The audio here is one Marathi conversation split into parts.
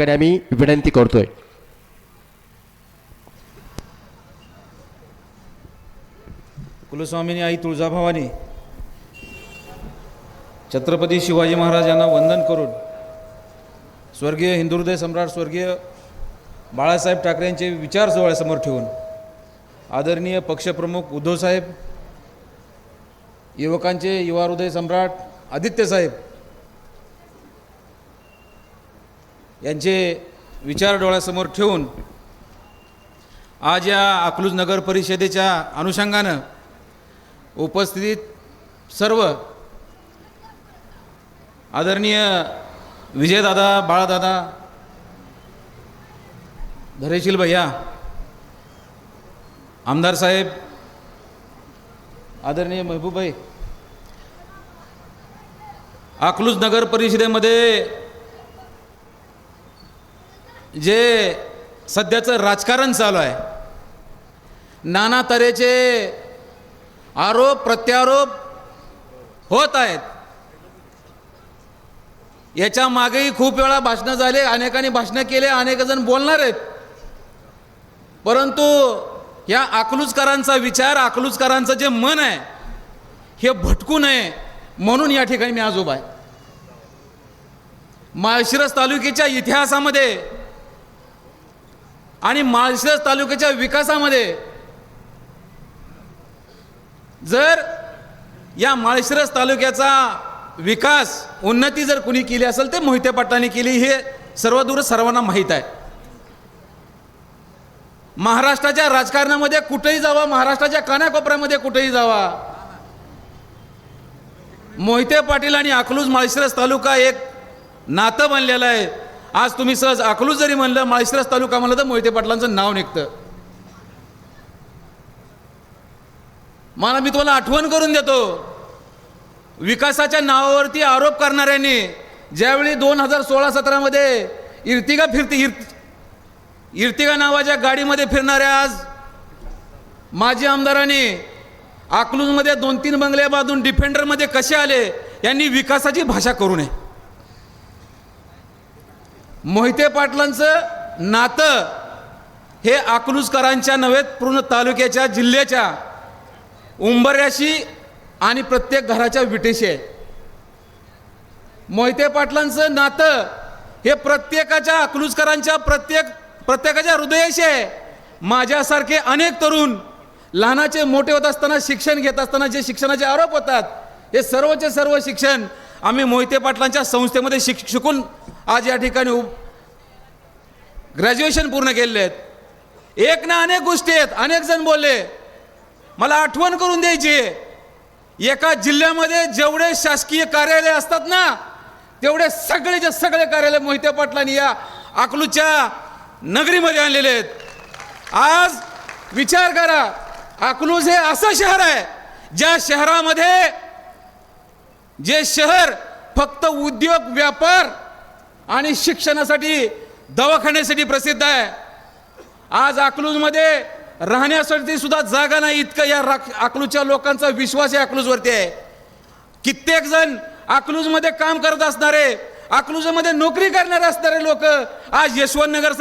ठिकाणी आम्ही विनंती करतोय. कुलस्वामिनी आई तुळजाभवानी छत्रपती शिवाजी महाराज यांना वंदन करून स्वर्गीय हिंदुहृदय सम्राट स्वर्गीय बाळासाहेब ठाकरे यांचे विचार जवळसमोर ठेवून आदरणीय पक्षप्रमुख उद्धवसाहेब युवकांचे युवा हृदय सम्राट आदित्यसाहेब यांचे विचार डोळ्यासमोर ठेवून आज या अकलूज नगर परिषदेच्या अनुषंगानं उपस्थित सर्व आदरणीय विजयदादा बाळादादा धरेशील भैया आमदार साहेब आदरणीय महबूबाई अकलूज नगर परिषदेमध्ये जे सध्याचं राजकारण चालू आहे नाना तऱ्हेचे आरोप प्रत्यारोप होत आहेत. याच्या मागेही खूप वेळा भाषणं झाले अनेकांनी भाषणं केले अनेक जण बोलणार आहेत. परंतु या आकलूजकरांचा विचार आकलूजकरांचं जे मन आहे हे भटकू नये म्हणून या ठिकाणी मी आजोबा आहे. माळशिरस तालुक्याच्या इतिहासामध्ये आणि माळशिरस तालुक्याच्या विकासामध्ये जर या माळशिरस तालुक्याचा विकास उन्नती जर कुणी केली असेल तर मोहिते पाटलांनी केली हे सर्वदूर सर्वांना माहीत आहे. महाराष्ट्राच्या राजकारणामध्ये कुठेही जावा महाराष्ट्राच्या कानाकोपऱ्यामध्ये कुठेही जावा. मोहिते पाटील आणि अकलूज माळशिरस तालुका एक नातं बनलेलं आहे. आज तुम्ही सहज अकलूज जरी म्हणलं माळशिरस तालुका म्हणलं तर मोहिते पाटलांचं नाव निघतं. मला मी तुम्हाला आठवण करून देतो. विकासाच्या नावावरती आरोप करणाऱ्यांनी ज्यावेळी दोन हजार सोळा सतरामध्ये इर्तिगा फिरती इर्त इर्तिगा नावाच्या गाडीमध्ये फिरणाऱ्या आज माजी आमदारांनी अकलूजमध्ये दोन तीन बंगले बांधून डिफेंडरमध्ये कसे आले यांनी विकासाची भाषा करू नये. मोहिते पाटलांचं नातं हे अकलूजकरांच्या नव्हे पूर्ण तालुक्याच्या जिल्ह्याच्या उंबऱ्याशी आणि प्रत्येक घराच्या विटेशी आहे. मोहिते पाटलांचं नातं हे प्रत्येकाच्या अकलूजकरांच्या प्रत्येक प्रत्येकाच्या हृदयाशी आहे. माझ्यासारखे अनेक तरुण लहानाचे मोठे होत असताना शिक्षण घेत असताना जे शिक्षणाचे आरोप होतात हे सर्वचे सर्व शिक्षण आम्ही मोहिते पाटलांच्या संस्थेमध्ये शिक शिकून आज या ठिकाणी उप ग्रॅज्युएशन पूर्ण केलेले आहेत. एक ना अनेक गोष्टी आहेत. अनेक जण बोलले मला आठवण करून द्यायची एका जिल्ह्यामध्ये जेवढे शासकीय कार्यालय असतात ना तेवढे सगळेचे सगळे कार्यालय मोहिते पाटलांनी या अकलूच्या नगरीमध्ये आणलेले आहेत. आज विचार करा अकलूज हे असं शहर आहे ज्या शहरामध्ये जे शहर फक्त उद्योग व्यापार आणि शिक्षणासाठी दवाखान्यासाठी प्रसिद्ध आहे. आज अकलूजमध्ये राहण्यासाठी सुद्धा जागा नाही इतकं. या राख अकलूजच्या लोकांचा विश्वास या अकलूजवरती आहे. कित्येक जण अकलूजमध्ये काम करत असणारे अकलूजमध्ये नोकरी करणारे असणारे लोक आज यशवंत नगर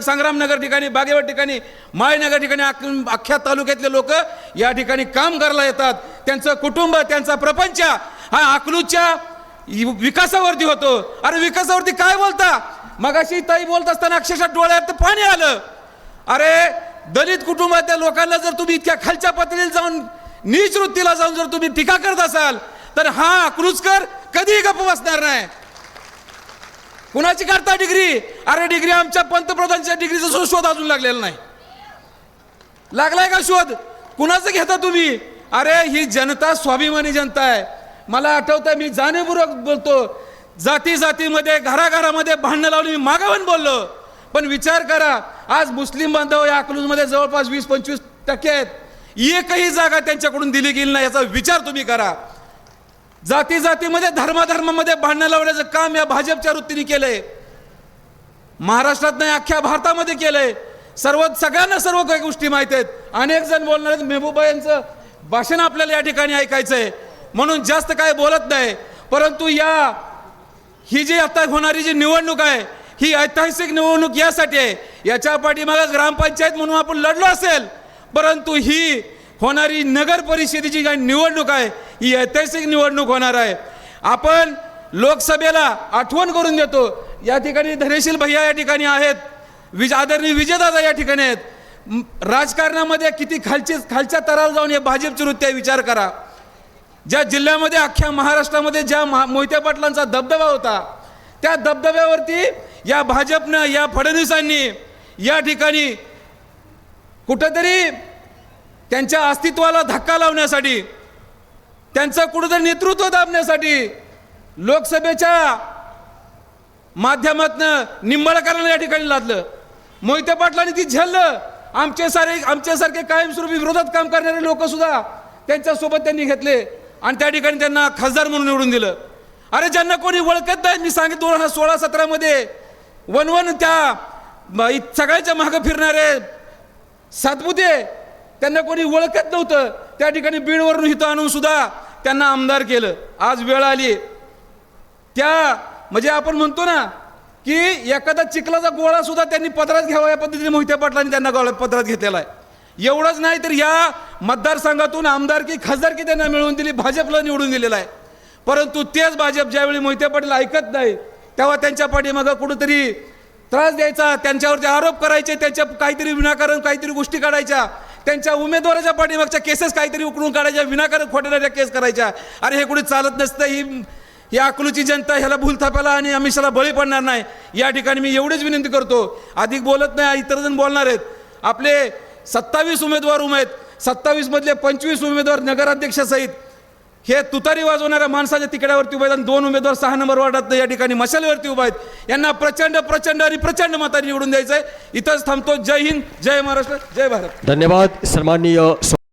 संग्रामनगर ठिकाणी बागेवाड ठिकाणी माळनगर ठिकाणी अक- अख्ख्या तालुक्यातले लोक या ठिकाणी काम करायला येतात. त्यांचं कुटुंब त्यांचा प्रपंच हा अकलूजच्या विकासावरती होतो. अरे विकासावरती काय बोलता? मगाशी ताई बोलत असताना अक्षरशः डोळ्यात पाणी आलं. अरे दलित कुटुंबातल्या लोकांना जर तुम्ही इतक्या खालच्या पातळीला जाऊन नीच वृत्तीला जाऊन जर तुम्ही टीका करत असाल तर हा अकलूजकर कधीही गप्प बसणार नाही. कुणाची करता डिग्री? अरे डिग्री आमच्या पंतप्रधानच्या डिग्रीचा शोध अजून लागलेला नाही. लागलाय का शोध? कुणाचं घेता तुम्ही? अरे ही जनता स्वाभिमानी जनता आहे. मला आठवतं मी जाणीवपूर्वक बोलतो. जाती जातीमध्ये घराघरामध्ये भांडणं लावली मी मागावून बोललो. पण विचार करा आज मुस्लिम बांधव या अकलूजमध्ये जवळपास वीस पंचवीस टक्के आहेत. एकही जागा त्यांच्याकडून दिली गेली नाही याचा विचार तुम्ही करा. जाती जातीमध्ये धर्माधर्मामध्ये भांडणं लावण्याचं काम या भाजपच्या वृत्तीने केलंय. महाराष्ट्रात नाही अख्ख्या भारतामध्ये केलंय. सर्व सगळ्यांना सर्व काही गोष्टी माहीत आहेत. अनेक जण बोलणार आहेत मेहबूबा यांचं भाषण आपल्याला या ठिकाणी ऐकायचं आहे म्हणून जास्त काय बोलत नाही. परंतु या ही जी आता होणारी जी निवडणूक आहे ही ऐतिहासिक निवडणूक यासाठी आहे. याच्या पाठीमागं ग्रामपंचायत म्हणून आपण लढलो असेल परंतु ही होणारी नगर परिषदेची काही निवडणूक आहे ही ऐतिहासिक निवडणूक होणार आहे. आपण लोकसभेला आठवण करून देतो या ठिकाणी धनेशील भैया या ठिकाणी आहेत विज आदरणीय विजयदादा या ठिकाणी आहेत. राजकारणामध्ये किती खालची खालच्या तराला जाऊन हे भाजपचे नृत्य विचार करा. ज्या जिल्ह्यामध्ये अख्ख्या महाराष्ट्रामध्ये ज्या महा मोहित्या पाटलांचा दबदबा होता त्या दबदब्यावरती या भाजपनं या फडणवीसांनी या ठिकाणी कुठंतरी त्यांच्या अस्तित्वाला धक्का लावण्यासाठी त्यांचं कुठंतरी नेतृत्व दाबण्यासाठी लोकसभेच्या माध्यमातनं निंबाळकरांना या ठिकाणी लादलं. मोहिते पाटलांनी ती झेललं. आमचे सारे आमच्यासारखे कायमस्वरूपी विरोधात काम करणारे लोकसुद्धा त्यांच्यासोबत त्यांनी घेतले. आणि त्या ठिकाणी त्यांना खासदार म्हणून निवडून दिलं. अरे ज्यांना कोणी ओळखत नाही मी सांगितलं दोन हजार सोळा सतरामध्ये वनवन त्या सगळ्याच्या मागं फिरणारे सातपुते त्यांना कोणी ओळखत नव्हतं. त्या ठिकाणी बीडवरून हिथं आणून सुद्धा त्यांना आमदार केलं. आज वेळ आली. त्या म्हणजे आपण म्हणतो ना की एखादा चिखलाचा गोळा सुद्धा त्यांनी पदरात घ्यावा या पद्धतीने मोहित्या पाटलांनी त्यांना गोळा पदरात घेतलेला आहे. एवढंच नाही तर या मतदारसंघातून आमदारकी खासदारकी त्यांना मिळवून दिली भाजपला निवडून दिलेला आहे. परंतु तेच भाजप ज्यावेळी मोहिते पाटील ऐकत नाही तेव्हा त्यांच्या पाठीमागं कुठंतरी त्रास द्यायचा त्यांच्यावरती आरोप करायचे त्यांच्या काहीतरी विनाकारण काहीतरी गोष्टी काढायच्या त्यांच्या उमेदवाराच्या पाठीमागच्या केसेस काहीतरी उकळून काढायच्या विनाकारण खोटणाऱ्या केस करायच्या. अरे हे कुठे चालत नसतं ही ही अकलूची जनता ह्याला भूलथापाला आणि अमिषाला बळी पडणार नाही. या ठिकाणी मी एवढीच विनंती करतो. अधिक बोलत नाही इतर जण बोलणार आहेत. आपले सत्तावीस उमेदवार उमे आहेत. पंचवीस उमेदवार नगराध्यक्षासहित हे तुतारी वाजवणाऱ्या माणसाच्या तिकड्यावरती उभे आहेत आणि दोन उमेदवार सहा नंबर वार्डात या ठिकाणी मशालीवरती उभा आहेत. यांना प्रचंड प्रचंड आणि प्रचंड मतांनी निवडून द्यायचं आहे इथंच थांबतो. जय हिंद जय महाराष्ट्र जय भारत. धन्यवाद. सन्माननीय